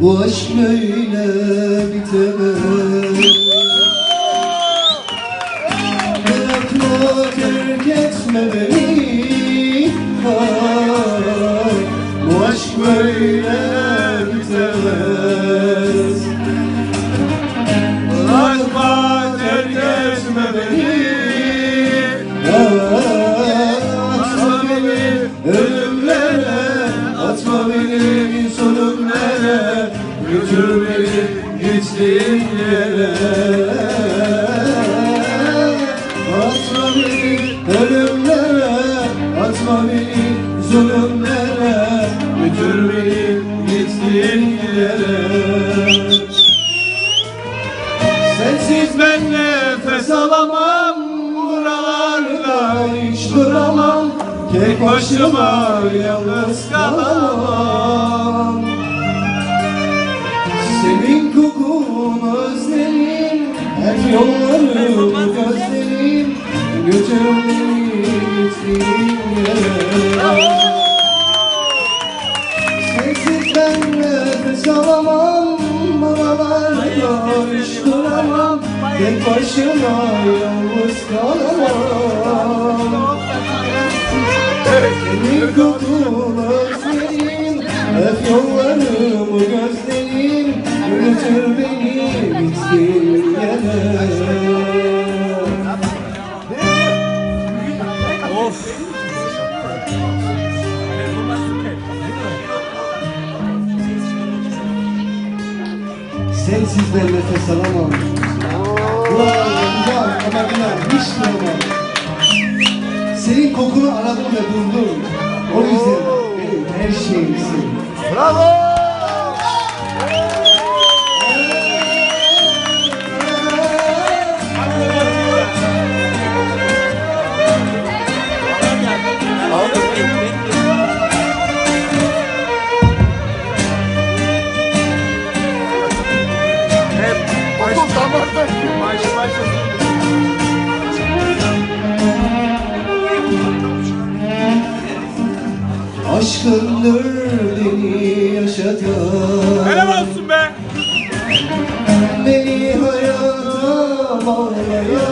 Bu aşk böyle bitemez Bırakma terk etme beni ah, Bu aşk böyle bitemez. Bırakma terk etme beni Atma beni Götür beni gittiğin yere. Atma beni ölümlere Atma beni zulümlere. Götür beni yere. Sensiz ben nefes alamam Buralarda hiç duramam. Tek başıma yalnız kalamam Hep yollarım gözlerim Götür beni gittiğin yere Sensiz ben nefes alamam duramam Tek başıma yalnız kalamam Senin kokun özlerim Hep yollarımı gözlerim Sensiz ben nefes alamam. Güzel ama güzel hiç duramam. Senin kokunu aradım ve buldum. Okul damarda. Baş başa. Aşkındır beni yaşatan. Helal olsun be. Beni hayata bağlayan.